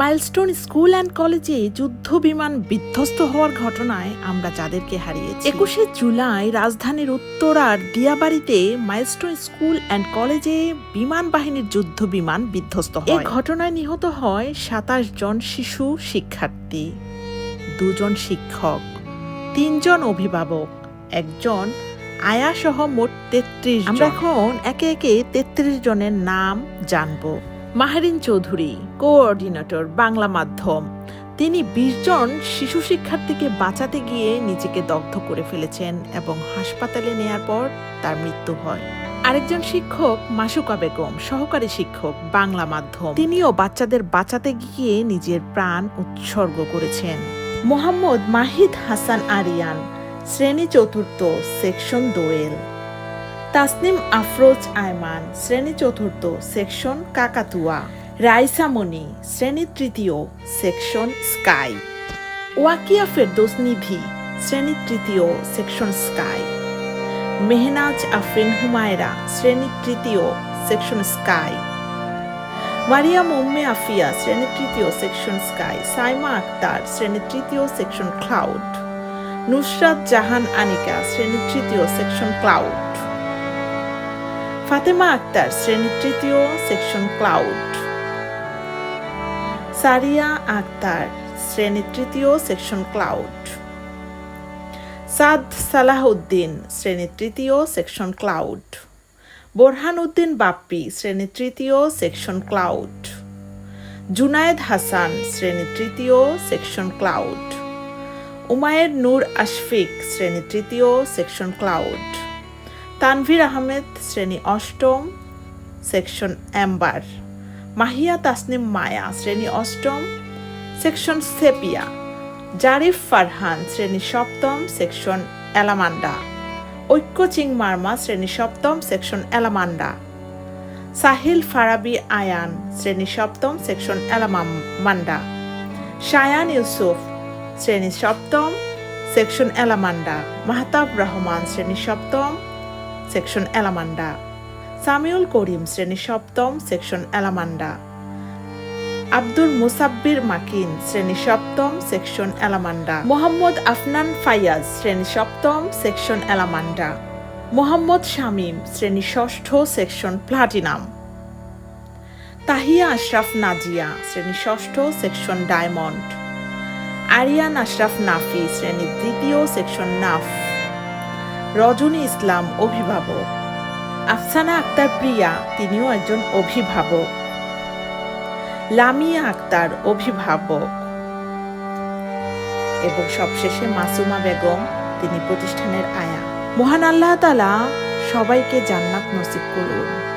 Milestone school and কলেজে যুদ্ধ বিমান বিধ্বস্ত হওয়ার ঘটনায় আমরা যাদেরকে হারিয়েছি। একুশে জুলাই রাজধানীর উত্তরার দিয়াবাড়িতে মাইলস্টোন স্কুল অ্যান্ড কলেজে বিমান বাহিনীর যুদ্ধ বিমান বিধ্বস্ত হয়। এই ঘটনায় নিহত হয় সাতাশ জন শিশু শিক্ষার্থী দুজন শিক্ষক তিনজন অভিভাবক একজন আয়াসহ মোট তেত্রিশ আমরা এখন একে একে তেত্রিশ জনের নাম জানব। মাহেরিন চৌধুরী, কোঅর্ডিনেটর, বাংলা মাধ্যম। তিনি বিশ জন শিশু শিক্ষার্থীকে বাঁচাতে গিয়ে নিজেকে দগ্ধ করে ফেলেছেন এবং হাসপাতালে নেয়ার পর তার মৃত্যু হয়। আরেকজন শিক্ষক, মাসুকা বেগম, সহকারী শিক্ষক, বাংলা মাধ্যম। তিনিও বাচ্চাদের বাঁচাতে গিয়ে নিজের প্রাণ উৎসর্গ করেছেন। মোহাম্মদ মাহিদ হাসান আরিয়ান, শ্রেণি চতুর্থ, সেকশন দোয়েল। তাসনিম আফরোজ আয়মান, শ্রেণি চতুর্থ, সেকশন কাকাতুয়া। রাইসা মনি শ্রেণি তৃতীয়, সেকশন স্কাই। ওয়াকিয়া ফেরদৌস নিধি, শ্রেণি তৃতীয়, সেকশন স্কাই। মেহনাজ আফরিন হুমায়রা, শ্রেণি তৃতীয়, সেকশন স্কাই। মারিয়াম উম্মে আফিয়া, শ্রেণি তৃতীয়, সেকশন স্কাই। সাইমা আক্তার, শ্রেণি তৃতীয়, সেকশন ক্লাউড। নুসরাত জাহান আনিকা, শ্রেণি তৃতীয়, সেকশন ক্লাউড। ফাতেমা আক্তার শ্রেণি তৃতীয় সেকশন ক্লাউড। সারিয়া আক্তার শ্রেণি তৃতীয় সেকশন ক্লাউড। সাদ সালাহউদ্দিন শ্রেণি তৃতীয় সেকশন ক্লাউড। বোরহান উদ্দিন বাপ্পি শ্রেণি তৃতীয় সেকশন ক্লাউড। জুনায়েদ হাসান শ্রেণি তৃতীয় সেকশন ক্লাউড। উমায়ের নূর আশফিক শ্রেণি তৃতীয় সেকশন ক্লাউড। তানভীর আহমেদ, শ্রেণি অষ্টম সেকশন অ্যাম্বার মাহিয়া তাসনিম মায়া, শ্রেণি অষ্টম সেকশন সেপিয়া জারিফ ফারহান, শ্রেণি সপ্তম সেকশন এলামান্ডা। ঐক্য চিং মার্মা, শ্রেণি সপ্তম সেকশন এলামান্ডা। সাহিল ফারাবি আয়ান, শ্রেণি সপ্তম সেকশন এলামান্ডা শায়ান ইউসুফ, শ্রেণি সপ্তম সেকশন এলামান্ডা। মাহতাব রহমান, শ্রেণি সপ্তম সেকশন এলামান্ডা সামিউল করিম শ্রেণি সপ্তম সেকশন এলামান্ডা আব্দুল মুসাব্বির মাকিন শ্রেণি সপ্তম সেকশন এলামান্ডা মোহাম্মদ আফনান ফাইয়াজ শ্রেণি সপ্তম সেকশন এলামান্ডা মোহাম্মদ শামীম শ্রেণি ষষ্ঠ সেকশন প্লাটিনাম। তাহিয়া আশরাফ নাজিয়া শ্রেণি ষষ্ঠ সেকশন ডায়মন্ড। আরিয়ান আশরাফ নাফি শ্রেণি দ্বিতীয় সেকশন নাফ। রজনী ইসলাম অভিভাবক। আফসানা আক্তার প্রিয়া, তিনিও একজন অভিভাবক। লামিয়া আক্তার অভিভাবক। এবং সবশেষে মাসুমা বেগম, তিনি প্রতিষ্ঠানের আয়া। মহান আল্লাহ তালা সবাইকে জান্নাত নসিব করুন।